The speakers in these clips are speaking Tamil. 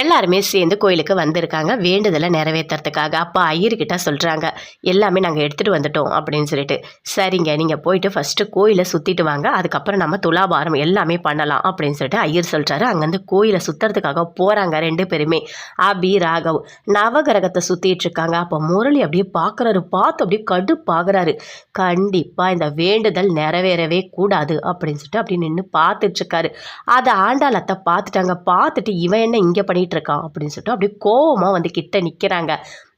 எல்லாருமே சேர்ந்து கோயிலுக்கு வந்திருக்காங்க. வேண்டுதலை நிறைவேற்றுறதுக்காக அப்போ ஐயர்கிட்ட சொல்கிறாங்க எல்லாமே நாங்கள் எடுத்துகிட்டு வந்துட்டோம் அப்படின்னு சொல்லிட்டு. சரிங்க நீங்கள் போயிட்டு ஃபஸ்ட்டு கோயிலை சுற்றிட்டு வாங்க. அதுக்கப்புறம் நம்ம துலாபாரம் எல்லாமே பண்ணலாம் அப்படின்னு சொல்லிட்டு ஐயர் சொல்கிறாரு அங்கேருந்து கோயிலை சுற்றுறதுக்காக போகிறாங்க ரெண்டு பேருமே. அபி ராகவ். நவகிரகத்தை சுற்றிட்டு இருக்காங்க. அப்போ முரளி அப்படியே பார்க்குறாரு பார்த்து அப்படியே கடுப்பாகிறாரு. கண்டிப்பாக இந்த வேண்டுதல் நிறைவேறவே கூடாது அப்படின்னு சொல்லிட்டு அப்படி நின்று பார்த்துட்ருக்காரு அதை ஆண்டாளத்தை பார்த்துட்டாங்க. பார்த்துட்டு இவன் என்ன இங்கே பண்ணி இருக்கான் அப்படின்னு சொல்லிட்டு அப்படியே கோவமாக வந்து கிட்ட நிற்கிறாங்க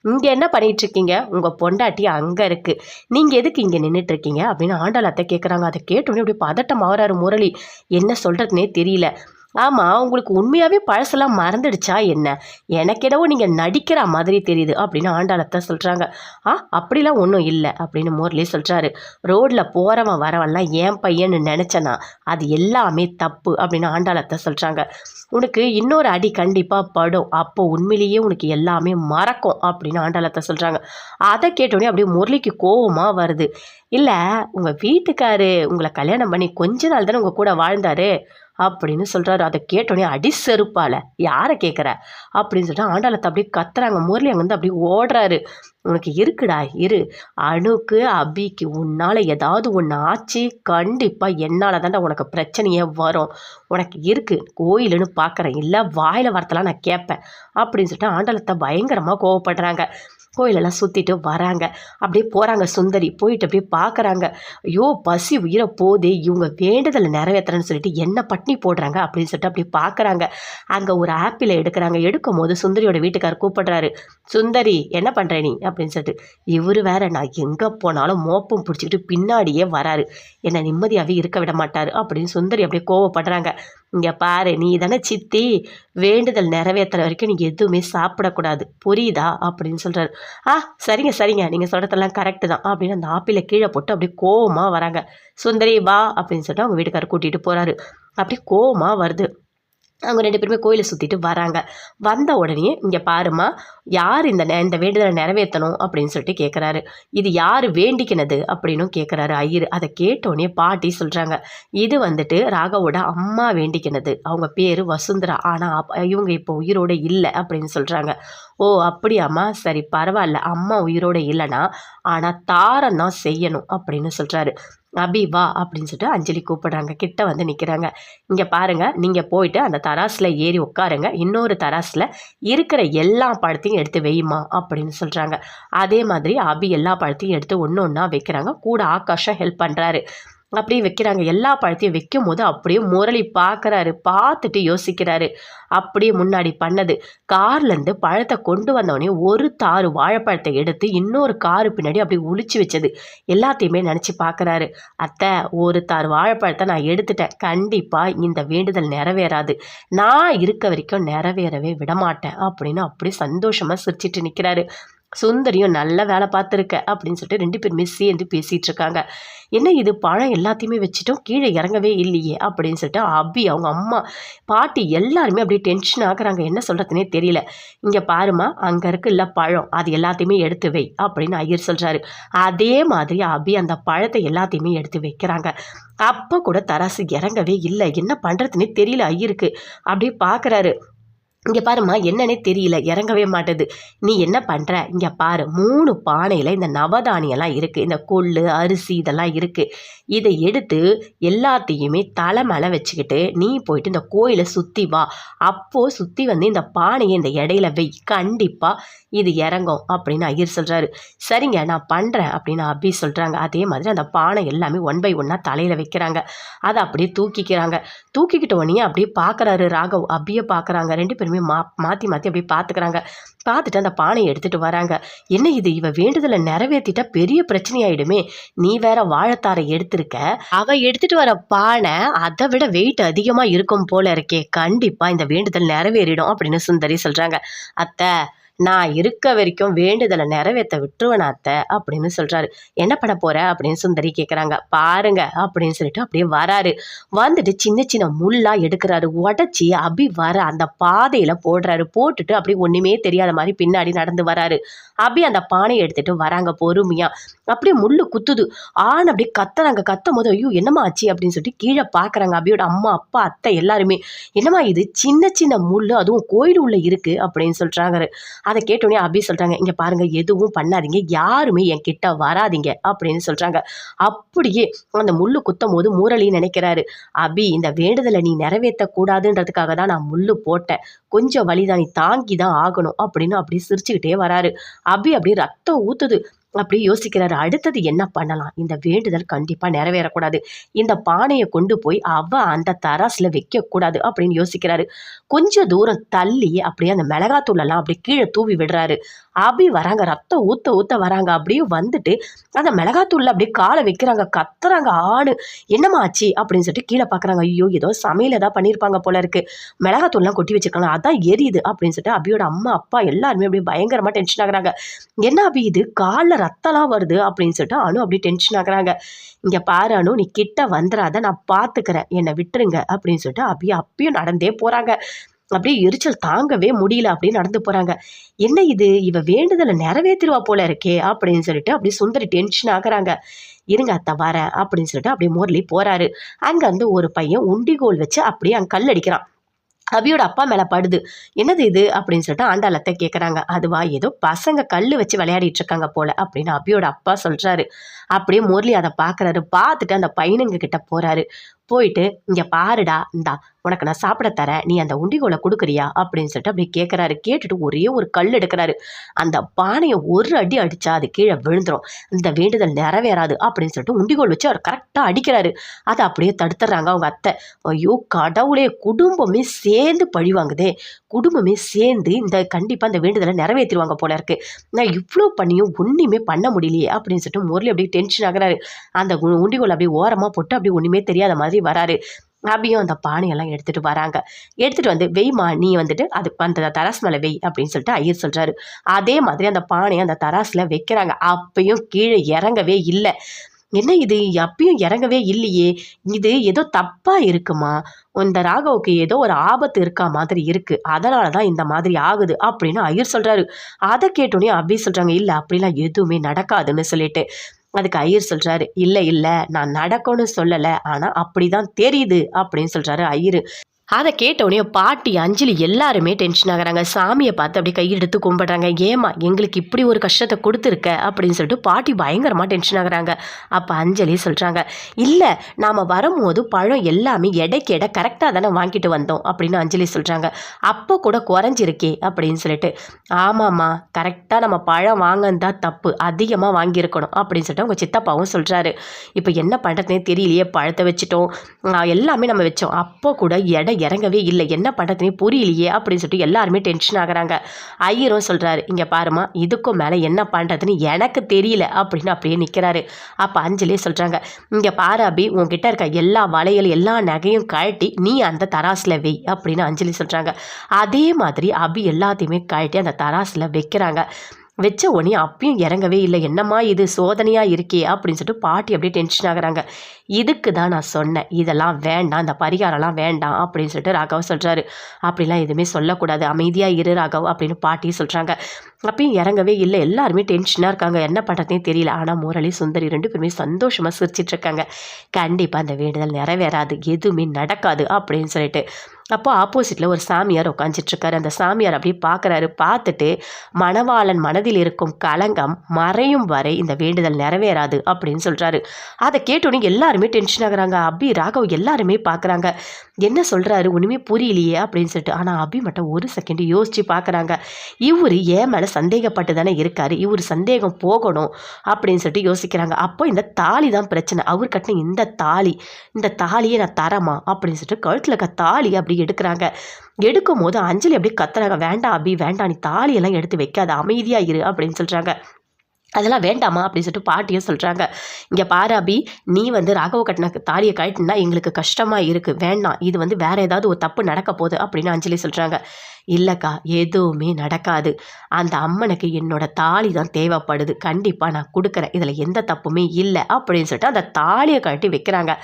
இங்கே என்ன பண்ணிகிட்ருக்கீங்க இருக்கீங்க உங்கள் பொண்டாட்டி அங்கே இருக்குது நீங்கள் எதுக்கு இங்கே நின்றுட்டுருக்கீங்க அப்படின்னு அப்படின்னு ஆண்டாளத்தை கேட்குறாங்க அதை கேட்டோடனே அப்படியே பதட்டம் ஆகிறாரு முரளி. என்ன சொல்கிறதுனே தெரியல. ஆமாம் உங்களுக்கு உண்மையாகவே பழசெல்லாம் மறந்துடுச்சா என்ன? எனக்கெடவோ நீங்கள் நடிக்கிற மாதிரி தெரியுது அப்படின்னு ஆண்டாளத்தை சொல்கிறாங்க ஆ அப்படிலாம் ஒன்றும் இல்லை அப்படின்னு முரளி சொல்கிறாரு ரோட்டில் போகிறவன் வரவன்லாம் ஏன் பையன்னு நினச்சனா அது எல்லாமே தப்பு அப்படின்னு ஆண்டாளத்தை சொல்கிறாங்க உனக்கு இன்னொரு அடி கண்டிப்பாக படும். அப்போ உண்மையிலேயே உனக்கு எல்லாமே மறக்கும் அப்படின்னு ஆண்டாளத்தை சொல்கிறாங்க அதை கேட்டோடனே அப்படியே முரளிக்கு கோபமாக வருது. இல்லை உங்கள் வீட்டுக்காரு உங்களை கல்யாணம் பண்ணி கொஞ்ச நாள் தானே உங்கள் கூட வாழ்ந்தாரு? அப்படின்னு சொல்கிறாரு அதை கேட்டோடனே அடி செருப்பால யாரை கேட்குற அப்படின்னு சொல்லிட்டு ஆண்டாளத்தை அப்படியே கத்துறாங்க. முரளி அங்கேருந்து அப்படியே ஓடுறாரு. உனக்கு இருக்குடா இரு. அணுக்கு அபிக்கு உன்னால் ஏதாவது ஒன்று ஆச்சு கண்டிப்பாக என்னால் தாண்டா உனக்கு பிரச்சனையே வரும். உனக்கு இருக்குது கோயிலுன்னு பார்க்குறேன் இல்லை வாயில் வரத்தெல்லாம் நான் கேட்பேன் அப்படின்னு சொல்லிட்டு ஆண்டாளத்தை பயங்கரமாக கோவப்படுறாங்க. கோயிலெல்லாம் சுற்றிட்டு வராங்க. அப்படியே போகிறாங்க சுந்தரி. போயிட்டு அப்படியே பார்க்குறாங்க ஐயோ பசி உயிரை போதே இவங்க வேண்டுதலை நிறைவேற்றுறேன்னு சொல்லிட்டு என்ன பட்னி போடுறாங்க அப்படின்னு சொல்லிட்டு அப்படியே பார்க்குறாங்க அங்கே ஒரு ஆப்பிளை எடுக்கிறாங்க. எடுக்கும் போது சுந்தரியோட வீட்டுக்கார் கூப்பிடுறாரு. சுந்தரி என்ன பண்ணுற நீ? அப்படின்னு சொல்லிட்டு இவர் வேற நான் எங்கே போனாலும் மோப்பம் பிடிச்சிக்கிட்டு பின்னாடியே வராரு. என்னை நிம்மதியாகவே இருக்க விட மாட்டார். அப்படின்னு சுந்தரி அப்படியே கோவப்படுறாங்க. இங்கே பாரு நீ தானே சித்தி. வேண்டுதல் நிறைவேற்றுற வரைக்கும் நீங்கள் எதுவுமே சாப்பிடக்கூடாது. புரியுதா? அப்படின்னு சொல்கிறாரு ஆ சரிங்க சரிங்க. நீங்கள் சொல்கிறதெல்லாம் கரெக்டு தான். அப்படின்னு அந்த ஆப்பிளை கீழே போட்டு அப்படியே கோவமாக வராங்க. சுந்தரி வா அப்படின்னு சொல்லிட்டு அவங்க வீட்டுக்காரர் கூட்டிகிட்டு போகிறாரு அப்படியே கோவமாக வருது. அவங்க ரெண்டு பேருமே கோயிலை சுற்றிட்டு வராங்க. வந்த உடனே இங்கே பாருமா யார் இந்த நெ- இந்த வேண்டுதலை நிறைவேற்றணும்? அப்படின்னு சொல்லிட்டு கேட்குறாரு இது யார் வேண்டிக்கினது? அப்படின்னும் கேட்குறாரு ஐயர். அதை கேட்டோடனே பாட்டி சொல்கிறாங்க இது வந்துட்டு ராகவோட அம்மா வேண்டிக்கினது. அவங்க பேர் வசுந்தரா. ஆனால் இவங்க இப்போ உயிரோட இல்லை. அப்படின்னு சொல்கிறாங்க ஓ அப்படியாம்மா. சரி பரவாயில்ல. அம்மா உயிரோட இல்லைனா ஆனால் தாரம் தான் செய்யணும். அப்படின்னு சொல்கிறாரு அபி வா அப்படின்னு சொல்லிட்டு அஞ்சலி கூப்பிடுறாங்க. கிட்ட வந்து நிற்கிறாங்க இங்கே பாருங்கள் நீங்கள் போயிட்டு அந்த தராசில் ஏறி உட்காருங்க. இன்னொரு தராசில் இருக்கிற எல்லா பழத்தையும் எடுத்து வையுமா அப்படின்னு சொல்கிறாங்க அதே மாதிரி அபி எல்லா பழத்தையும் எடுத்து ஒன்று ஒன்றா வைக்கிறாங்க. கூட ஆகாஷம் ஹெல்ப் பண்ணுறாரு அப்படியே வைக்கிறாங்க. எல்லா பழத்தையும் வைக்கும் போது அப்படியே முரளி பார்க்குறாரு. பார்த்துட்டு யோசிக்கிறாரு. அப்படியே முன்னாடி பண்ணது. கார்லேருந்து பழத்தை கொண்டு வந்தவொடனே ஒரு தாறு வாழைப்பழத்தை எடுத்து இன்னொரு காரு பின்னாடி அப்படியே உளிச்சு வச்சது. எல்லாத்தையுமே நினச்சி பார்க்குறாரு. அத்தை ஒரு தார் வாழைப்பழத்தை நான் எடுத்துட்டேன். கண்டிப்பாக இந்த வேண்டுதல் நிறைவேறாது. நான் இருக்க வரைக்கும் நிறைவேறவே விடமாட்டேன் அப்படின்னு அப்படியே சந்தோஷமாக சிரிச்சிட்டு நிற்கிறாரு சுந்தரியும் நல்ல வேலை பார்த்துருக்க அப்படின்னு சொல்லிட்டு ரெண்டு பேருமே சேர்ந்து பேசிகிட்டு இருக்காங்க என்ன இது பழம் எல்லாத்தையுமே வச்சுட்டோம் கீழே இறங்கவே இல்லையே அப்படின்னு சொல்லிட்டு அபி அவங்க அம்மா பாட்டி எல்லாருமே அப்படியே டென்ஷன் ஆகுறாங்க. என்ன சொல்கிறதுனே தெரியல. இங்கே பாருமா அங்கே இருக்குல்ல பழம் அது எல்லாத்தையுமே எடுத்து வை அப்படின்னு ஐயர் சொல்கிறாரு அதே மாதிரி அபி அந்த பழத்தை எல்லாத்தையுமே எடுத்து வைக்கிறாங்க. அப்போ கூட தராசு இறங்கவே இல்லை. என்ன பண்ணுறதுனே தெரியல ஐயருக்கு. அப்படியே பார்க்குறாரு. இங்கே பாரும்மா என்னன்னே தெரியல. இறங்கவே மாட்டுது. நீ என்ன பண்ணுற இங்கே பாரு மூணு பானையில் இந்த நவதானியெல்லாம் இருக்குது இந்த கொள்ளு அரிசி இதெல்லாம் இருக்குது இதை எடுத்து எல்லாத்தையுமே தலை மேலே வச்சுக்கிட்டு நீ போயிட்டு இந்த கோயிலை சுற்றி வா. அப்போது சுற்றி வந்து இந்த பானையை இந்த இடையில வை. கண்டிப்பாக இது இறங்கும் அப்படின்னு ஐயர் சொல்கிறாரு சரிங்க நான் பண்ணுறேன் அப்படின்னு அபி சொல்கிறாங்க அதே மாதிரி அந்த பானை எல்லாமே ஒன் பை ஒன்னாக தலையில் வைக்கிறாங்க. அதை அப்படியே தூக்கிக்கிறாங்க. தூக்கிக்கிட்ட உடனே அப்படியே பார்க்குறாரு ராகவ். அபியை பார்க்குறாங்க ரெண்டு பேருமே மா மாற்றி மாற்றி அப்படியே பார்த்துக்கிறாங்க பார்த்துட்டு அந்த பானையை எடுத்துகிட்டு வராங்க. என்ன இது? இவ வேண்டுதலை நிறைவேற்றிட்டா பெரிய பிரச்சனையாயிடுமே. நீ வேற வாழைத்தாரை எடுத்திருக்க. அவ எடுத்துட்டு வர பானை அதை விட வெயிட் அதிகமாக இருக்கும் போல இருக்கே. கண்டிப்பாக இந்த வேண்டுதல் நிறைவேறிடும் அப்படின்னு சுந்தரி சொல்கிறாங்க அத்தை நான் இருக்க வரைக்கும் வேண்டுதலை நிறைவேற்ற விட்டுருவேன் அத்தை அப்படின்னு சொல்கிறாரு என்ன பண்ண போற? அப்படின்னு சுந்தரி கேட்குறாங்க பாருங்க அப்படின்னு சொல்லிட்டு அப்படியே வராரு. வந்துட்டு சின்ன சின்ன முள்ளா எடுக்கிறாரு. உடச்சி அபி வர அந்த பாதையில் போடுறாரு. போட்டுட்டு அப்படியே ஒன்றுமே தெரியாத மாதிரி பின்னாடி நடந்து வராரு. அபி அந்த பானையை எடுத்துட்டு வராங்க பொறுமையா. அப்படியே முள்ளு குத்துது. ஆண் அப்படியே கத்துறாங்க. கத்தும் போது ஐயோ என்னம்மா ஆச்சு? அப்படின்னு சொல்லிட்டு கீழே பார்க்குறாங்க அபியோட அம்மா அப்பா அத்தை எல்லாருமே. என்னம்மா இது? சின்ன சின்ன முள் அதுவும் கோயில் உள்ள இருக்கு அப்படின்னு சொல்றாங்க. அதை கேட்டோடனே அபி சொல்கிறாங்க இங்கே பாருங்கள் எதுவும் பண்ணாதீங்க யாருமே என் கிட்ட வராதீங்க அப்படின்னு சொல்கிறாங்க அப்படியே அந்த முள்ளு குத்தும் போது முரளி நினைக்கிறாரு அபி இந்த வேண்டுதலை நீ நிறைவேற்றக்கூடாதுன்றதுக்காக தான் நான் முள்ளு போட்டேன். கொஞ்சம் வலிதான் நீ தாங்கி தான் ஆகணும் அப்படின்னு அப்படி சிரிச்சுக்கிட்டே வராரு. அபி அப்படியே ரத்தம் ஊத்துது. அப்படி யோசிக்கிறாரு. அடுத்தது என்ன பண்ணலாம்? இந்த வேண்டுதல் கண்டிப்பாக நிறைவேறக்கூடாது. இந்த பானையை கொண்டு போய் அவ அந்த தராசில் வைக்கக்கூடாது அப்படின்னு யோசிக்கிறாரு. கொஞ்சம் தூரம் தள்ளி அப்படியே அந்த மிளகாத்தூள் எல்லாம் அப்படியே கீழே தூவி விடுறாரு. அபி வராங்க. ரத்தம் ஊத்த ஊத்த வராங்க. அப்படியே வந்துட்டு அந்த மிளகாத்தூள்ல அப்படியே காலை வைக்கிறாங்க. கத்துறாங்க. ஆடு. என்னம்மா ஆச்சு? அப்படின்னு சொல்லிட்டு கீழே பார்க்குறாங்க ஐயோ ஏதோ சமையல் ஏதாவது பண்ணியிருப்பாங்க போல இருக்கு. மிளகாத்தூள்லாம் கொட்டி வச்சிருக்காங்க. அதான் எரியுது அப்படின்னு சொல்லிட்டு அபியோட அம்மா அப்பா எல்லாருமே அப்படியே பயங்கரமாக டென்ஷன் ஆகுறாங்க. என்ன அபி இது? காலில் ரத்தம்லாம் வருது அப்படின்னு சொல்லிட்டு அனு அப்படி டென்ஷன் ஆகுறாங்க. இங்கே பாரு அனு நீ கிட்ட வந்துடாத நான் பார்த்துக்கிறேன் என்னை விட்டுருங்க அப்படின்னு சொல்லிட்டு அப்படியே அப்பயும் நடந்தே போகிறாங்க அப்படியே எரிச்சல் தாங்கவே முடியல. அப்படின்னு நடந்து போகிறாங்க என்ன இது? இவ வேண்டுதலை நிறைவேற்றிடுவா போல இருக்கே அப்படின்னு சொல்லிட்டு அப்படியே சுந்தரி டென்ஷன் ஆகுறாங்க. இருங்க அத்தை வரேன் அப்படின்னு சொல்லிட்டு அப்படியே முரளி போகிறாரு அங்கே வந்து ஒரு பையன் உண்டிகோல் வச்சு அப்படியே அங்கே கல் அடிக்கிறான். அபியோட அப்பா மேலே படுது. என்னது இது? அப்படின்னு சொல்லிட்டு ஆண்டாளத்தை கேட்குறாங்க அதுவா ஏதோ பசங்க கல் வச்சு விளையாடிட்டு இருக்காங்க போல அப்படின்னு அபியோட அப்பா சொல்கிறாரு அப்படியே முரளி அதை பார்க்குறாரு பார்த்துட்டு அந்த பையனுங்க கிட்ட போகிறாரு போயிட்டு இங்கே பாருடா இந்தா உனக்கு நான் சாப்பிட தரேன் நீ அந்த உண்டிகோலை கொடுக்குறியா? அப்படின்னு சொல்லிட்டு அப்படி கேட்குறாரு கேட்டுட்டு ஒரே ஒரு கல் எடுக்கிறாரு. அந்த பானையை ஒரு அடி அடித்தா அது கீழே விழுந்துடும் இந்த வேண்டுதல் நிறைவேறாது அப்படின்னு சொல்லிட்டு உண்டிகோல் வச்சு அவர் கரெக்டாக அடிக்கிறாரு. அதை அப்படியே தடுத்துறாங்க அவங்க அத்தை. ஐயோ கடவுளே குடும்பமே சேர்ந்து பழி வாங்குதே. குடும்பமே சேர்ந்து இந்த கண்டிப்பாக இந்த வேண்டுதலை நிறைவேற்றிடுவாங்க போல இருக்கு. நான் இவ்வளோ பண்ணியும் ஒன்றுமே பண்ண முடியலையே அப்படின்னு சொல்லிட்டு முரளி அப்படியே டென்ஷன் ஆகிறாரு. அந்த உ- உண்டிகோல் அப்படியே ஓரமாக போட்டு அப்படியே ஒன்றுமே தெரியாத மாதிரி வராரு. அபியும் அந்த பானையெல்லாம் எடுத்துகிட்டு வராங்க. எடுத்துகிட்டு வந்து வெய்மா நீ வந்துட்டு அது அந்த தராசு மேலே வெய் அப்படின்னு சொல்லிட்டு ஐயர் சொல்கிறாரு அதே மாதிரி அந்த பானையை அந்த தராசில் வைக்கிறாங்க. அப்பையும் கீழே இறங்கவே இல்லை. என்ன இது? அப்பயும் இறங்கவே இல்லையே. இது ஏதோ தப்பாக இருக்குமா? இந்த ராகவுக்கு ஏதோ ஒரு ஆபத்து இருக்கா மாதிரி இருக்குது அதனால தான் இந்த மாதிரி ஆகுது அப்படின்னு ஐயர் சொல்கிறாரு அதை கேட்டோன்னே அபி சொல்கிறாங்க இல்லை அப்படிலாம் எதுவுமே நடக்காதுன்னு சொல்லிட்டு. அதுக்கு ஐயர் சொல்றாரு இல்லை இல்லை நான் நடக்கும்னு சொல்லலை ஆனால் அப்படிதான் தெரியுது அப்படின்னு சொல்றாரு ஐயர். அதை கேட்டவுடனே பாட்டி அஞ்சலி எல்லாருமே டென்ஷன் ஆகுறாங்க. சாமியை பார்த்து அப்படியே கையெடுத்து கும்பிடுறாங்க. ஏமா எங்களுக்கு இப்படி ஒரு கஷ்டத்தை கொடுத்துருக்க? அப்படின்னு சொல்லிட்டு பாட்டி பயங்கரமாக டென்ஷன் ஆகுறாங்க. அப்போ அஞ்சலி சொல்கிறாங்க இல்லை நாம் வரும்போது பழம் எல்லாமே எடைக்கு எடை கரெக்டாக தானே வாங்கிட்டு வந்தோம். அப்படின்னு அஞ்சலி சொல்கிறாங்க அப்போ கூட குறைஞ்சிருக்கே அப்படின்னு சொல்லிட்டு ஆமாம்மா கரெக்டாக நம்ம பழம் வாங்கினா தப்பு. அதிகமாக வாங்கியிருக்கணும். அப்படின்னு சொல்லிட்டு உங்கள் சித்தப்பாவும் சொல்கிறாரு இப்போ என்ன பண்ணுறதுனே தெரியலையே பழத்தை வச்சுட்டோம். எல்லாமே நம்ம வச்சோம். அப்போ கூட எடை இறங்கவே இல்லை. என்ன பண்ணுறதுனே புரியலையே அப்படின்னு சொல்லிட்டு எல்லாருமே டென்ஷன் ஆகிறாங்க. ஐயரும் சொல்கிறாரு இங்கே பாருமா இதுக்கும் மேலே என்ன பண்ணுறதுன்னு எனக்கு தெரியல அப்படின்னு அப்படியே நிற்கிறாரு அப்போ அஞ்சலி சொல்கிறாங்க இங்கே பாரு அபி உங்ககிட்ட இருக்க எல்லா வளையல் எல்லா நகையும் கழட்டி நீ அந்த தராசில் வை அப்படின்னு அஞ்சலி சொல்கிறாங்க அதே மாதிரி அபி எல்லாத்தையுமே கழட்டி அந்த தராசில் வைக்கிறாங்க. வச்ச உடனே அப்பயும் இறங்கவே இல்லை. என்னம்மா இது? சோதனையாக இருக்கே அப்படின்னு சொல்லிட்டு பாட்டி அப்படியே டென்ஷன் ஆகிறாங்க. இதுக்கு தான் நான் சொன்னேன். இதெல்லாம் வேண்டாம். இந்த பரிகாரம்லாம் வேண்டாம் அப்படின்னு சொல்லிட்டு ராகவ் சொல்கிறாரு அப்படிலாம் எதுவுமே சொல்லக்கூடாது. அமைதியாக இரு ராகவ் அப்படின்னு பாட்டி சொல்கிறாங்க அப்பயும் இறங்கவே இல்லை. எல்லாருமே டென்ஷனாக இருக்காங்க. என்ன பண்ணுறதுனே தெரியல. ஆனால் முரளி சுந்தரி ரெண்டு பேருமே சந்தோஷமாக சிரிச்சிட்ருக்காங்க கண்டிப்பாக அந்த வேண்டுதல் நிறைவேறாது. எதுவுமே நடக்காது அப்படின்னு சொல்லிட்டு அப்போ ஆப்போசிட்டில் ஒரு சாமியார் உட்காந்துட்டுருக்காரு அந்த சாமியார் அப்படியே பார்க்குறாரு பார்த்துட்டு மணவாளன் மனதில் இருக்கும் களங்கம் மறையும் வரை இந்த வேண்டுதல் நிறைவேறாது அப்படின்னு சொல்கிறாரு அதை கேட்டோன்னே எல்லாருமே டென்ஷன் ஆகுறாங்க. அபி ராகவ் எல்லாருமே பார்க்குறாங்க என்ன சொல்கிறாரு ஒன்றுமே புரியலையே அப்படின்னு சொல்லிட்டு. ஆனால் அபி மட்டும் ஒரு செகண்ட் யோசித்து பார்க்குறாங்க இவர் ஏன் மேலே சந்தேகப்பட்டு தானே இருக்கார். இவர் சந்தேகம் போகணும் அப்படின்னு சொல்லிட்டு யோசிக்கிறாங்க. அப்போ இந்த தாலி தான் பிரச்சனை. அவர் கட்டின இந்த தாலி இந்த தாலியை நான் தரமா அப்படின்னு சொல்லிட்டு கழுத்தில் இருக்க தாலி அப்படி எடுக்கிறாங்க. எடுக்கும் போது அஞ்சலி அப்படியே கத்துறாங்க. வேண்டாம் அபி வேண்டாம் நீ தாலியெல்லாம் எடுத்து வைக்காத அமைதியாக இரு அப்படின்னு சொல்கிறாங்க அதெல்லாம் வேண்டாமா அப்படின்னு சொல்லிட்டு பாட்டியும் சொல்கிறாங்க இங்கே பாராபி நீ வந்து ராகவ கட்டின தாலியை கட்டினா எங்களுக்கு கஷ்டமாக இருக்குது வேண்டாம் இது வந்து வேறு ஏதாவது ஒரு தப்பு நடக்க போகுது அப்படின்னு அஞ்சலி சொல்கிறாங்க இல்லைக்கா எதுவுமே நடக்காது. அந்த அம்மனுக்கு என்னோட தாலி தான் தேவைப்படுது. கண்டிப்பாக நான் கொடுக்குறேன். இதில் எந்த தப்புமே இல்லை அப்படின்னு சொல்லிட்டு அந்த தாலியை கட்டி வைக்கிறாங்க.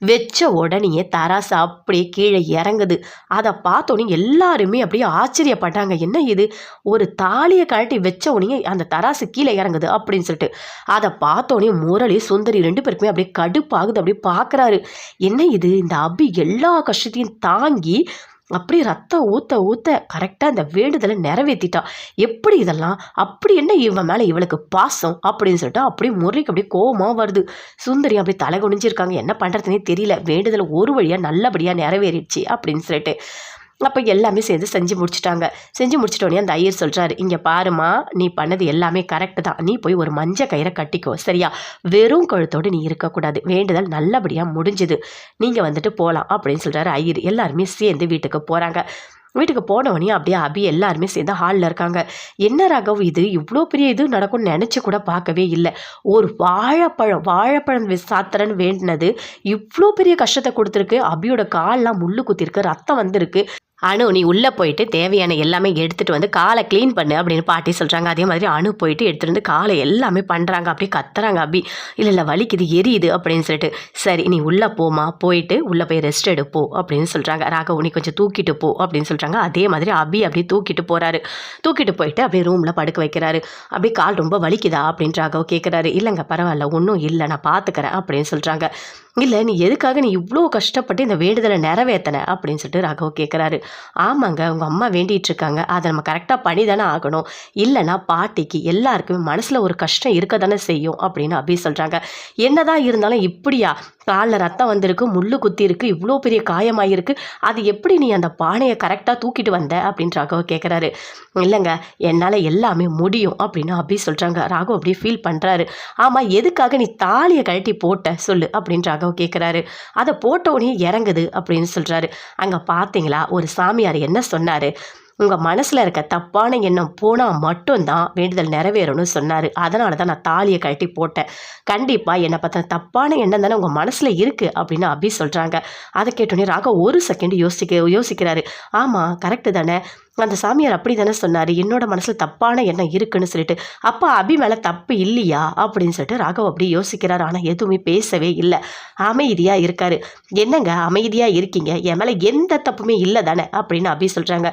வச்ச உடனேயே தராசு அப்படியே கீழே இறங்குது. அதை பார்த்தோன்னே எல்லாருமே அப்படியே ஆச்சரியப்பட்டாங்க. என்ன இது? ஒரு தாலியை கழட்டி வச்ச உடனே அந்த தராசு கீழே இறங்குது. அப்படின்னு சொல்லிட்டு. அதை பார்த்தோன்னே முரளி சுந்தரி ரெண்டு பேருக்குமே அப்படியே கடுப்பாகுது. அப்படியே பார்க்குறாரு என்ன இது? இந்த அபி எல்லா கஷ்டத்தையும் தாங்கி அப்படியே ரத்தம் ஊற்ற ஊற்ற கரெக்டாக இந்த வேண்டுதலை நிறைவேற்றிட்டா எப்படி இதெல்லாம்? அப்படி என்ன இவன் மேலே இவளுக்கு பாசம்? அப்படின்னு சொல்லிட்டு அப்படியே முறைக்கு அப்படியே கோபமாக வருது. சுந்தரி அப்படியே தலை குனிஞ்சிருக்காங்க. என்ன பண்ணுறதுனே தெரியல. வேண்டுதலை ஒரு வழியாக நல்லபடியாக நிறைவேறிடுச்சு அப்படின்னு சொல்லிட்டு. அப்போ எல்லாமே சேர்ந்து செஞ்சு முடிச்சிட்டாங்க. செஞ்சு முடிச்சிட்டோனே அந்த ஐயர் சொல்கிறாரு இங்கே பாருமா நீ பண்ணது எல்லாமே கரெக்டு தான். நீ போய் ஒரு மஞ்ச கயிறை கட்டிக்கோ சரியா? வெறும் கழுத்தோடு நீ இருக்கக்கூடாது. வேண்டுதல் நல்லபடியாக முடிஞ்சுது. நீங்கள் வந்துட்டு போகலாம் அப்படின்னு சொல்கிறாரு ஐயர். எல்லாருமே சேர்ந்து வீட்டுக்கு போகிறாங்க வீட்டுக்கு போனவொடனே அப்படியே அபி எல்லாருமே சேர்ந்து ஹாலில் இருக்காங்க. என்ன ரகவ் இது? இவ்வளோ பெரிய இது நடக்கும்னு நினச்சி கூட பார்க்கவே இல்லை. ஒரு வாழைப்பழம் வாழைப்பழம் சாத்திரன்னு வேண்டினது இவ்வளோ பெரிய கஷ்டத்தை கொடுத்துருக்கு. அபியோட கால்லாம் முள்ளு குத்திருக்கு ரத்தம் வந்திருக்கு. அணு நீ உள்ளே போயிட்டு தேவையான எல்லாமே எடுத்துகிட்டு வந்து காலை க்ளீன் பண்ணு அப்படின்னு பாட்டி சொல்கிறாங்க அதே மாதிரி அணு போயிட்டு எடுத்துகிட்டு வந்து காலை எல்லாமே பண்ணுறாங்க அப்படியே கத்துறாங்க அபி. இல்லை இல்லை வலிக்குது எரியுது அப்படின்னு சொல்லிட்டு. சரி நீ உள்ளே போமா போயிட்டு உள்ளே போய் ரெஸ்ட் எடுப்போ அப்படின்னு சொல்கிறாங்க ராகவ் நீ கொஞ்சம் தூக்கிட்டு போ அப்படின்னு சொல்கிறாங்க அதே மாதிரி அபி அப்படியே தூக்கிட்டு போகிறாரு தூக்கிட்டு போயிட்டு அப்படியே ரூமில் படுக்க வைக்கிறாரு. அப்படியே கால் ரொம்ப வலிக்குதா அப்படின்னு ராகவ் கேட்குறாரு இல்லைங்க பரவாயில்ல ஒன்றும் இல்லை நான் பார்த்துக்கிறேன் அப்படின்னு சொல்கிறாங்க இல்லை நீ எதுக்காக நீ இவ்வளோ கஷ்டப்பட்டு இந்த வேண்டுதலை நிறைவேற்றின அப்படின்னு சொல்லிட்டு ராகவ் கேட்குறாரு ஆமாங்க உங்கள் அம்மா வேண்டிகிட்டு இருக்காங்க அதை நம்ம கரெக்டாக பண்ணி தானே ஆகணும். இல்லைன்னா பாட்டிக்கு எல்லாருக்குமே மனசில் ஒரு கஷ்டம் இருக்க தானே செய்யும் அப்படின்னு அபி சொல்கிறாங்க என்னதான் இருந்தாலும் இப்படியா? காலில் ரத்தம் வந்திருக்கு முள்ளு குத்தி இருக்கு இவ்வளோ பெரிய காயமாயிருக்கு. அது எப்படி நீ அந்த பானையை கரெக்டாக தூக்கிட்டு வந்த? அப்படின்னு ராகவ் கேட்குறாரு இல்லைங்க என்னால் எல்லாமே முடியும் அப்படின்னு அப்படி சொல்கிறாங்க ராகவ் அப்படியே ஃபீல் பண்ணுறாரு ஆமாம் எதுக்காக நீ தாலியை கழட்டி போட்ட? சொல்லு அப்படின்னு ராகவ் கேட்குறாரு அதை போட்ட உடனே இறங்குது அப்படின்னு சொல்கிறாரு அங்கே பார்த்தீங்களா ஒரு சாமியார் என்ன சொன்னார்? உங்கள் மனசில் இருக்க தப்பான எண்ணம் போனால் மட்டும்தான் வேண்டுதல் நிறைவேறும்னு சொன்னார். அதனால தான் நான் தாலியை கழட்டி போட்டேன். கண்டிப்பாக என்னை பற்றின தப்பான எண்ணம் தானே உங்கள் மனசில் இருக்குது அப்படின்னு அபி சொல்கிறாங்க அதை கேட்டோன்னே ராக ஒரு செகண்ட் யோசிக்க யோசிக்கிறாரு. ஆமாம் கரெக்டு தானே. அந்த சாமியார் அப்படி தானே சொன்னார். என்னோட மனசில் தப்பான எண்ணம் இருக்குன்னு சொல்லிட்டு அப்போ அபி மேலே தப்பு இல்லையா? அப்படின்னு சொல்லிட்டு ராகவ் அப்படி யோசிக்கிறார். ஆனால் எதுவுமே பேசவே இல்லை. அமைதியாக இருக்காரு. என்னங்க அமைதியாக இருக்கீங்க? என் மேலே எந்த தப்புமே இல்லை தானே அப்படின்னு அபி சொல்கிறாங்க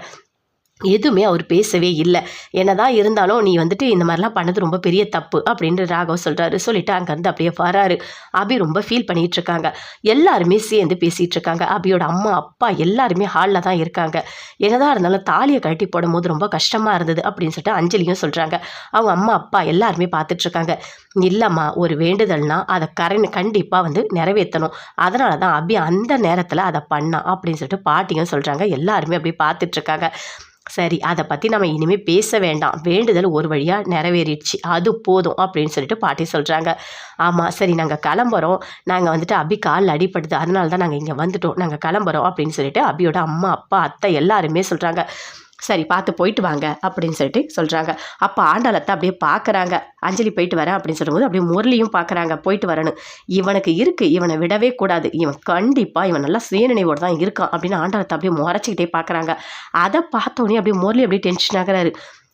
எதுவுமே அவர் பேசவே இல்லை. என்னதான் இருந்தாலும் நீ வந்துட்டு இந்த மாதிரிலாம் பண்ணது ரொம்ப பெரிய தப்பு அப்படின்னு ராகவ் சொல்கிறாரு சொல்லிட்டு அங்கேருந்து அப்படியே வராரு. அபி ரொம்ப ஃபீல் பண்ணிட்டு இருக்காங்க. எல்லாருமே சேர்ந்து பேசிகிட்டு இருக்காங்க. அபியோட அம்மா அப்பா எல்லாருமே ஹாலில் தான் இருக்காங்க. என்னதான் இருந்தாலும் தாலியை கழட்டி போடும்போது ரொம்ப கஷ்டமாக இருந்தது அப்படின்னு சொல்லிட்டு அஞ்சலியும் சொல்கிறாங்க அவங்க அம்மா அப்பா எல்லாருமே பார்த்துட்ருக்காங்க இல்லைம்மா ஒரு வேண்டுதல்னா அதை கரண் கண்டிப்பாக வந்து நிறைவேற்றணும் அதனால தான் அபி அந்த நேரத்தில் அதை பண்ணான் அப்படின்னு சொல்லிட்டு பாட்டியும் சொல்கிறாங்க எல்லாருமே அப்படியே பார்த்துட்ருக்காங்க சரி அதை பற்றி நம்ம இனிமேல் பேச வேண்டாம். வேண்டுதல் ஒரு வழியாக நிறைவேறிடுச்சு. அது போதும் அப்படின்னு சொல்லிட்டு பாட்டி சொல்கிறாங்க ஆமாம் சரி நாங்கள் கிளம்புறோம். நாங்கள் வந்துட்டு அபி காலில் அடிப்படுது அதனால தான் நாங்கள் இங்கே வந்துட்டோம். நாங்கள் கிளம்புறோம் அப்படின்னு சொல்லிட்டு அபியோட அம்மா அப்பா அத்தை எல்லாருமே சொல்கிறாங்க சரி பார்த்து போயிட்டு வாங்க அப்படின்னு சொல்லிட்டு சொல்கிறாங்க அப்போ ஆண்டாளத்தை அப்படியே பார்க்குறாங்க அஞ்சலி போயிட்டு வரேன் அப்படின்னு சொல்லும்போது அப்படியே முரளியும் பார்க்குறாங்க போயிட்டு வரணும் இவனுக்கு இருக்குது இவனை விடவே கூடாது. இவன் கண்டிப்பாக இவன் நல்லா சுயநினைவோடு தான் இருக்கான் அப்படின்னு ஆண்டாளத்தை அப்படியே முறைச்சிக்கிட்டே பார்க்குறாங்க அதை பார்த்தோன்னே அப்படியே முரளி அப்படியே டென்ஷன் ஆகிறாரு.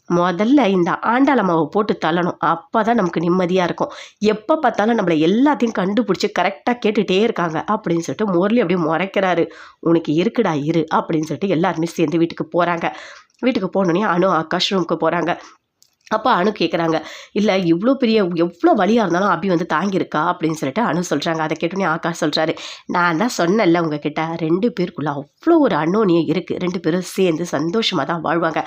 முதல்ல இந்த ஆண்டாளம்மாவை போட்டு தள்ளணும். அப்போ தான் நமக்கு நிம்மதியாக இருக்கும். எப்போ பார்த்தாலும் நம்மளை எல்லாத்தையும் கண்டுபிடிச்சி கரெக்டாக கேட்டுகிட்டே இருக்காங்க அப்படின்னு சொல்லிட்டு முரளி அப்படியே முறைக்கிறாரு. உனக்கு இருக்குடா இரு அப்படின்னு சொல்லிட்டு எல்லாருமே சேர்ந்து வீட்டுக்கு போகிறாங்க வீட்டுக்கு போனோடனே அனு ஆகாஷ் ரூமுக்கு போகிறாங்க அப்போ அணு கேட்குறாங்க இல்லை இவ்வளோ பெரிய எவ்வளோ வழியாக இருந்தாலும் அபி வந்து தாங்கியிருக்கா? அப்படின்னு சொல்லிட்டு அனு சொல்கிறாங்க அதை கேட்டோன்னே ஆகாஷ் சொல்கிறாரு நான் தான் சொன்னேன்ல உங்ககிட்ட ரெண்டு பேருக்குள்ள அவ்வளோ ஒரு அன்னோனியம் இருக்குது ரெண்டு பேரும் சேர்ந்து சந்தோஷமாக தான் வாழ்வாங்க.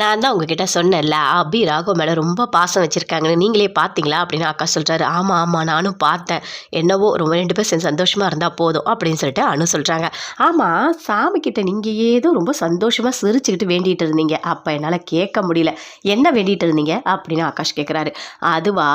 நான் தான் உங்ககிட்ட சொன்னேன்ல அபி ராகவ் மேலே ரொம்ப பாசம் வச்சுருக்காங்கன்னு. நீங்களே பார்த்தீங்களா அப்படின்னு அக்கா சொல்கிறாரு ஆமாம் ஆமாம் நானும் பார்த்தேன். என்னவோ ரொம்ப ரெண்டு பேரும் சேர்ந்து சந்தோஷமாக இருந்தால் போதும் அப்படின்னு சொல்லிட்டு அனு சொல்கிறாங்க ஆமாம் சாமி கிட்ட நீங்கள் ஏதோ ரொம்ப சந்தோஷமாக சிரிச்சுக்கிட்டு வேண்டிகிட்டு இருந்தீங்க. அப்போ என்னால் கேட்க முடியல. என்ன வேண்டிகிட்டு இருந்தீங்க? அப்படின்னு ஆகாஷ் கேட்குறாரு அதுவா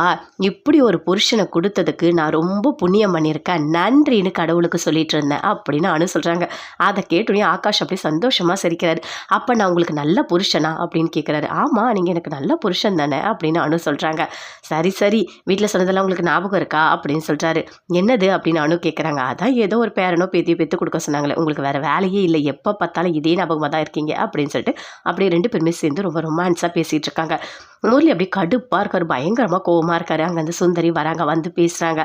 இப்படி ஒரு புருஷனை கொடுத்ததுக்கு நான் ரொம்ப புண்ணியம் பண்ணியிருக்கேன். நன்றின்னு கடவுளுக்கு சொல்லிட்டு இருந்தேன் அப்படின்னு அனு சொல்கிறாங்க அதை கேட்டுடனே ஆகாஷ் அப்படியே சந்தோஷமாக சிரிக்கிறாரு. அப்போ நான் உங்களுக்கு நல்ல புருஷனா? அப்படின்னு கேட்குறாரு ஆமாம் நீங்கள் எனக்கு நல்ல புருஷன் தானே அப்படின்னு அனு சொல்கிறாங்க சரி சரி வீட்டில் சொன்னதெல்லாம் உங்களுக்கு ஞாபகம் இருக்கா? அப்படின்னு சொல்கிறாரு என்னது? அப்படின்னு அனு கேட்குறாங்க அதான் ஏதோ ஒரு பேரனோ பேத்தியோ பெற்று கொடுக்க சொன்னாங்களே உங்களுக்கு வேறு வேலையே இல்லை. எப்போ பார்த்தாலும் இதே ஞாபகமாக தான் இருக்கீங்க அப்படின்னு சொல்லிட்டு அப்படியே ரெண்டு பேருமே சேர்ந்து ரொம்ப ரொமான்ஸாக பேசிகிட்டு இருக்காங்க. முரளி அப்படியே கடுப்பாக இருக்கார் பயங்கரமாக கோவமாக அங்கே அங்கேருந்து சுந்தரி வராங்க வந்து பேசுகிறாங்க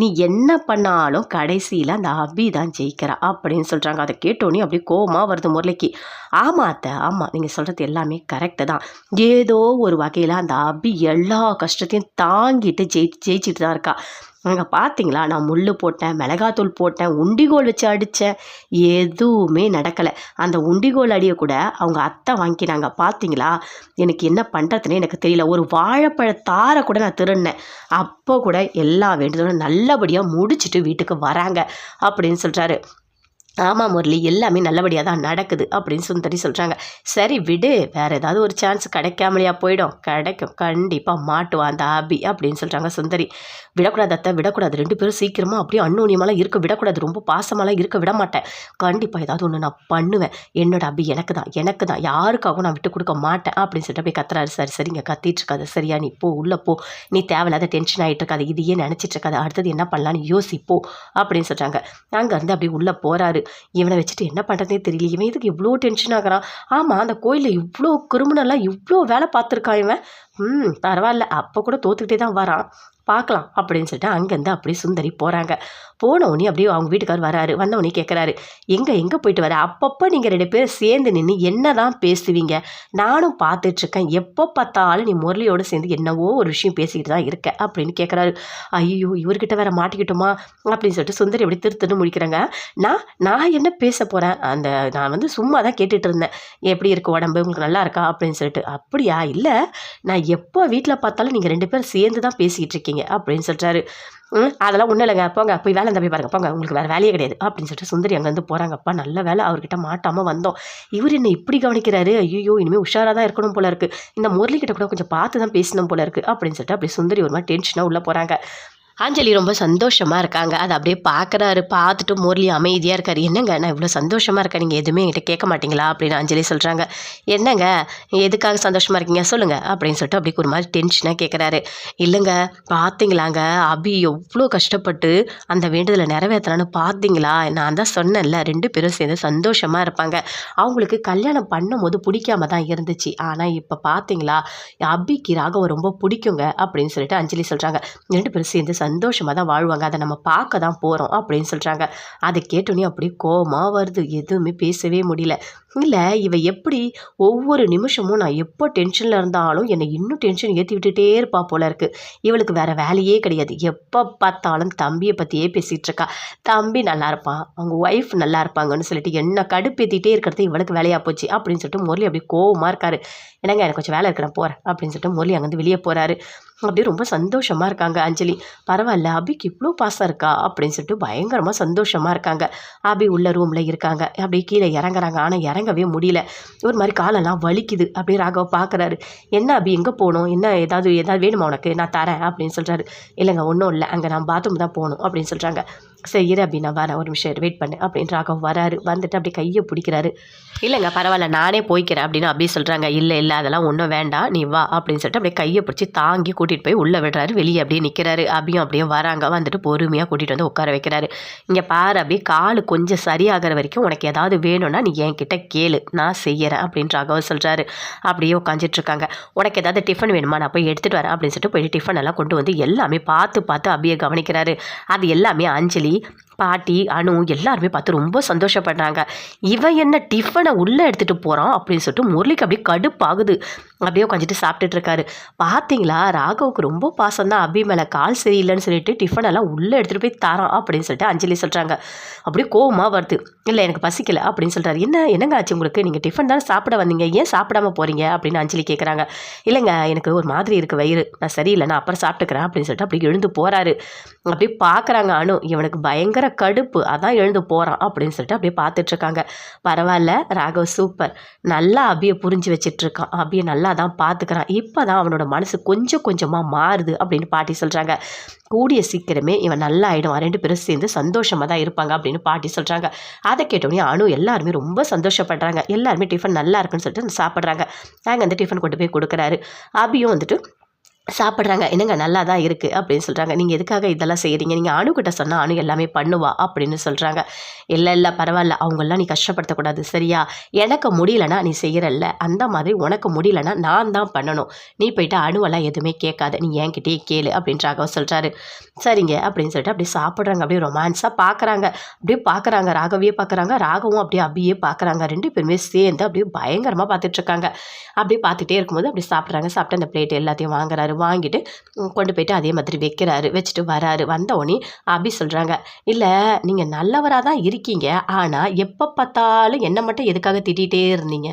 நீ என்ன பண்ணாலும் கடைசியில் அந்த அபி தான் ஜெயிக்கிறா அப்படின்னு சொல்கிறாங்க அதை கேட்டோன்னே அப்படியே கோவமாக வருது முரளிக்கு. ஆமாம் அத்தை ஆமாம் நீங்கள் சொல்கிறது எல்லாமே கரெக்டு தான். ஏதோ ஒரு வகையில் அந்த அபி எல்லா கஷ்டத்தையும் தாங்கிட்டு ஜெயி ஜெயிச்சிட்டு தான் இருக்கா. அங்கே பார்த்தீங்களா நான் முள் போட்டேன் மிளகாத்தூள் போட்டேன் உண்டிகோல் வச்சு அடித்தேன் எதுவுமே நடக்கலை. அந்த உண்டிகோல் அடியை கூட அவங்க அத்தை வாங்கினாங்க. பார்த்தீங்களா எனக்கு என்ன பண்ணுறதுனே எனக்கு தெரியல. ஒரு வாழைப்பழ தாரை கூட நான் திருடினேன். அப்போ கூட எல்லா வேண்டுதலும் நல்லபடியாக முடிச்சுட்டு வீட்டுக்கு வராங்க அப்படின்னு சொல்கிறாரு ஆமாம் முரளி எல்லாமே நல்லபடியாக தான் நடக்குது அப்படின்னு சுந்தரி சொல்கிறாங்க சரி விடு வேறு ஏதாவது ஒரு சான்ஸ் கிடைக்காமலையா போயிடும். கிடைக்கும். கண்டிப்பாக மாட்டுவான் அந்த ஆபி அப்படின்னு சொல்கிறாங்க சுந்தரி. விடக்கூடாது அத்தை விடக்கூடாது. ரெண்டு பேரும் சீக்கிரமாக அப்படியே அன்னோனியமெல்லாம் இருக்க விடக்கூடாது. ரொம்ப பாசமெல்லாம் இருக்க விட மாட்டேன். கண்டிப்பாக ஏதாவது ஒன்று நான் பண்ணுவேன். என்னோட அபி எனக்கு தான் எனக்கு தான். யாருக்காகவும் நான் விட்டு கொடுக்க மாட்டேன் அப்படின்னு சொல்லிட்டு அப்படியே கத்துறாரு. சரி சரிங்க. கத்திட்டு இருக்காது. சரியா நீ போ உள்ளே போ. நீ தேவையில்லாத டென்ஷன் ஆகிட்டு இருக்காது. இதையே நினச்சிட்டு இருக்காது. அடுத்தது என்ன பண்ணலான்னு யோசிப்போ அப்படின்னு சொல்கிறாங்க அங்கேருந்து அப்படியே உள்ளே போகிறாரு இவனை வச்சுட்டு என்ன பண்ணுறதே தெரியல. இவன் இதுக்கு இவ்வளோ டென்ஷன் ஆகிறான்? ஆமாம் அந்த கோயிலில் இவ்வளோ கிரிமினலாக இவ்வளோ வேலை பார்த்துருக்கான் இவன். ம் பரவாயில்ல. அப்போ கூட தோத்துக்கிட்டே தான் வரான். பார்க்கலாம் அப்படின்னு சொல்லிட்டு அங்கேருந்து அப்படியே சுந்தரி போகிறாங்க போனவுடனே அப்படியே அவங்க வீட்டுக்கார் வராரு. வந்தவொடனே கேட்குறாரு எங்கே எங்கே போயிட்டு வர? அப்பப்போ நீங்கள் ரெண்டு பேரும் சேர்ந்து நின்று என்ன தான் பேசுவீங்க? நானும் பார்த்துட்ருக்கேன். எப்போ பார்த்தாலும் நீ முரளியோடு சேர்ந்து என்னவோ ஒரு விஷயம் பேசிக்கிட்டு தான் இருக்க. அப்படின்னு கேட்குறாரு ஐயோ இவர்கிட்ட வேற மாட்டிக்கிட்டோமா? அப்படின்னு சொல்லிட்டு சுந்தரி அப்படி திருத்துன்னு முடிக்கிறாங்க. நான் நான் என்ன பேச போகிறேன் அந்த நான் வந்து சும்மா தான் கேட்டுட்டு இருந்தேன். எப்படி இருக்கு உடம்பு? உங்களுக்கு நல்லா இருக்கா? அப்படின்னு சொல்லிட்டு அப்படியா? இல்லை நான் எப்போ வீட்டில் பார்த்தாலும் நீங்கள் ரெண்டு பேரும் சேர்ந்து தான் பேசிக்கிட்டு இருக்கீங்க அப்படின்னு சொல்லிட்டாரு அதெல்லாம் ஒன்றும் இல்லைங்க. போங்க போய் வேலை தம்பி பாருங்க. போங்க உங்களுக்கு வேறு வேலையே கிடையாது அப்படின்னு சொல்லிட்டு சுந்தரி அங்கேருந்து போகிறாங்கப்பா நல்ல வேலை அவர்கிட்ட மாட்டாமல் வந்தோம். இவர் என்ன இப்படி கவனிக்கிறாரு? ஐயோ இனிமேல் உஷாராக தான் இருக்கணும் போல இருக்குது இந்த முரளிக்கிட்ட கூட கொஞ்சம் பார்த்து தான் பேசணும் போல இருக்குது அப்படின்னு சொல்லிட்டு அப்படி சுந்தரி ஒரு மாதிரி டென்ஷனாக உள்ளே போகிறாங்க அஞ்சலி ரொம்ப சந்தோஷமாக இருக்காங்க. அதை அப்படியே பார்க்குறாரு பார்த்துட்டு முரளி அமைதியாக இருக்கார். என்னங்க? நான் இவ்வளோ சந்தோஷமாக இருக்கேன். நீங்கள் எதுவுமே என்கிட்ட கேட்க மாட்டீங்களா? அப்படின்னு அஞ்சலி சொல்கிறாங்க என்னங்க? எதுக்காக சந்தோஷமாக இருக்கீங்க? சொல்லுங்கள் அப்படின்னு சொல்லிட்டு அப்படி ஒரு மாதிரி டென்ஷனாக கேட்குறாரு இல்லைங்க. பார்த்தீங்களாங்க? அபி எவ்வளோ கஷ்டப்பட்டு அந்த வேண்டுதலை நிறைவேற்றலான்னு பார்த்தீங்களா? நான் தான் சொன்னேன்ல. ரெண்டு பேரும் சேர்ந்து சந்தோஷமாக இருப்பாங்க. அவங்களுக்கு கல்யாணம் பண்ணும்போது பிடிக்காம தான் இருந்துச்சு. ஆனால் இப்போ பார்த்தீங்களா? அபிக்கு ராகவ ரொம்ப பிடிக்குங்க அப்படின்னு சொல்லிட்டு அஞ்சலி சொல்கிறாங்க ரெண்டு பேரும் சேர்ந்து சந்தோஷமாக தான் வாழ்வாங்க. அதை நம்ம பார்க்க தான் போகிறோம் அப்படின்னு சொல்கிறாங்க அதை கேட்டோன்னே அப்படியே கோபமாக வருது. எதுவுமே பேசவே முடியல. இல்லை இவ எப்படி ஒவ்வொரு நிமிஷமும் நான் எப்போ டென்ஷனில் இருந்தாலும் என்னை இன்னும் டென்ஷன் ஏற்றி விட்டுட்டே இருப்பா போல இருக்குது இவளுக்கு வேறு வேலையே கிடையாது. எப்போ பார்த்தாலும் தம்பியை பற்றியே பேசிகிட்டு இருக்கா. தம்பி நல்லா இருப்பான். அவங்க ஒய்ஃப் நல்லா இருப்பாங்கன்னு சொல்லிட்டு என்ன கடுப்பேற்றிட்டே இருக்கிறது இவளுக்கு வேலையாக போச்சு அப்படின்னு சொல்லிட்டு முரளி அப்படி கோவமாக இருக்காரு. என்னங்க எனக்கு கொஞ்சம் வேலை இருக்கு நான் போகிறேன் அப்படின்னு சொல்லிட்டு முரளி அங்கேருந்து வெளியே போகிறாரு அப்படியே ரொம்ப சந்தோஷமாக இருக்காங்க அஞ்சலி. பரவாயில்ல அபிக்கு இவ்வளோ பாசம் இருக்கா? அப்படின்னு சொல்லிட்டு பயங்கரமாக சந்தோஷமாக இருக்காங்க. அபி உள்ள ரூமில் இருக்காங்க. அப்படியே கீழே இறங்குறாங்க. ஆனால் இறங்கவே முடியல. ஒரு மாதிரி காலெல்லாம் வலிக்குது. அப்படியே ராகவ பார்க்குறாரு என்ன அபி எங்கே போகணும்? என்ன ஏதாவது ஏதாவது வேணுமா உனக்கு? நான் தரேன் அப்படின்னு சொல்கிறாரு இல்லைங்க ஒன்றும் இல்லை. அங்கே நான் பாத்ரூம் தான் போகணும் அப்படின்னு சொல்கிறாங்க சரி இரு அப்படி நான் வரேன் ஒரு நிமிஷம் வெயிட் பண்ணு அப்படின்னு ராகவ் வராரு. வந்துட்டு அப்படியே கையை பிடிக்கிறாரு. இல்லைங்க பரவாயில்ல நானே போய்க்கிறேன் அப்படின்னு அப்படியே சொல்கிறாங்க இல்லை இல்லை அதெல்லாம் ஒன்றும் வேண்டாம் நீ வா அப்படின்னு சொல்லிட்டு அப்படியே கையை பிடிச்சி தாங்கி கூட்டிகிட்டு போய் உள்ளே விடுறாரு. வெளியே அப்படியே நிற்கிறாரு அப்படியும் அப்படியே வராங்க. வந்துட்டு பொறுமையாக கூட்டிகிட்டு வந்து உட்கார வைக்கிறாரு. இங்கே பாரு அப்படி கால் கொஞ்சம் சரியாகிற வரைக்கும் உனக்கு ஏதாவது வேணும்னா நீ என்கிட்ட கேளு. நான் செய்யறேன் அப்படின்னு ராகவ் சொல்கிறாரு அப்படியே உட்காந்துட்ருக்காங்க உனக்கு ஏதாவது டிஃபன் வேணுமா? நான் போய் எடுத்துகிட்டு வரேன் அப்படின்னு சொல்லிட்டு போய் டிஃபன் எல்லாம் கொண்டு வந்து எல்லாமே பார்த்து பார்த்து அப்படியே கவனிக்கிறாரு. அது எல்லாமே அஞ்சலி பாட்டி அணு எல்லாருமே பார்த்து ரொம்ப சந்தோஷப்படுறாங்க. இவன் என்ன டிஃபனை உள்ளே எடுத்துகிட்டு போகிறான் அப்படின்னு சொல்லிட்டு முரளிக்கு அப்படியே கடுப்பாகுது. அப்படியே உட்காந்துட்டு சாப்பிட்டுட்டு இருக்காரு பார்த்தீங்களா? ராகவுக்கு ரொம்ப பாசம் தான் அபி மேலே கால் சரியில்லைன்னு சொல்லிட்டு டிஃபன் எல்லாம் உள்ளே எடுத்துகிட்டு போய் தரான் அப்படின்னு சொல்லிட்டு அஞ்சலி சொல்கிறாங்க அப்படியே கோவமாக வருது. இல்லை எனக்கு பசிக்கல அப்படின்னு சொல்கிறாரு என்ன? என்னங்க ஆச்சு உங்களுக்கு? நீங்கள் டிஃபன் தானே சாப்பிட வந்தீங்க. ஏன் சாப்பிடாம போகிறீங்க அப்படின்னு அஞ்சலி கேட்குறாங்க இல்லைங்க எனக்கு ஒரு மாதிரி இருக்குது வயிறு. நான் சரியில்லை. நான் அப்புறம் சாப்பிட்டுக்கிறேன் அப்படின்னு சொல்லிட்டு அப்படி எழுந்து போகிறாரு அப்படியே பார்க்குறாங்க அனு. இவனுக்கு பயங்கர கடுப்பு. அதான் எழுந்து போகிறான் அப்படின்னு சொல்லிட்டு அப்படியே பார்த்துட்ருக்காங்க பரவாயில்ல. ராகவ் சூப்பர். நல்லா அபியை புரிஞ்சு வச்சிட்ருக்கான். அபியை நல்லா தான் பார்த்துக்கிறான் இப்போ தான் அவனோட மனசு கொஞ்சம் கொஞ்சமாக மாறுது அப்படின்னு பாட்டி சொல்கிறாங்க கூடிய சீக்கிரமே இவன் நல்லா ஆகிடுவான் ரெண்டு பேரும் சேர்ந்து சந்தோஷமாக தான் இருப்பாங்க அப்படின்னு பாட்டி சொல்கிறாங்க அதை கேட்டோடனே அணு எல்லாருமே ரொம்ப சந்தோஷப்படுறாங்க. எல்லாருமே டிஃபன் நல்லா இருக்குன்னு சொல்லிட்டு சாப்பிட்றாங்க. நாங்கள் அந்த டிஃபன் கொண்டு போய் கொடுக்குறாரு. அபியும் வந்துட்டு சாப்பிட்றாங்க. என்னங்க நல்லா தான் இருக்குது அப்படின்னு சொல்கிறாங்க நீங்கள் எதுக்காக இதெல்லாம் செய்கிறீங்க நீங்கள் அணுக்கிட்ட சொன்னால் அணு எல்லாமே பண்ணுவா அப்படின்னு சொல்கிறாங்க இல்லை இல்லை பரவாயில்ல. அவங்களெலாம் நீ கஷ்டப்படுத்தக்கூடாது. சரியா? எனக்கு முடியலனா நீ செய்கிறல்ல அந்த மாதிரி உனக்கு முடியலனா நான் தான் பண்ணணும். நீ போயிட்டு அணுவெல்லாம் எதுவுமே கேட்காத. நீ என்கிட்டயே கேளு அப்படின்னு சொல்கிறாரு சரிங்க அப்படின்னு சொல்லிட்டு அப்படியே சாப்பிட்றாங்க. அப்படியே ரொமான்ஸாக பார்க்குறாங்க அப்படியே பார்க்குறாங்க ராகவியே பார்க்குறாங்க ராகவும் அப்படியே அப்படியே பார்க்குறாங்க ரெண்டு பேருமே சேர்ந்து அப்படியே பயங்கரமாக பார்த்துட்ருக்காங்க அப்படியே பார்த்துட்டே இருக்கும்போது அப்படி சாப்பிட்றாங்க. சாப்பிட்டு அந்த பிளேட் எல்லாத்தையும் வாங்குறாரு. வாங்கிட்டு கொண்டு போயிட்டு அதே மாதிரி வைக்கிறாரு. வச்சுட்டு வராரு. வந்த அபி சொல்கிறாங்க இல்லை நீங்கள் நல்லவராக தான் இருக்கீங்க. ஆனால் எப்போ பார்த்தாலும் என்னை மட்டும் எதுக்காக திட்டிகிட்டே இருந்தீங்க?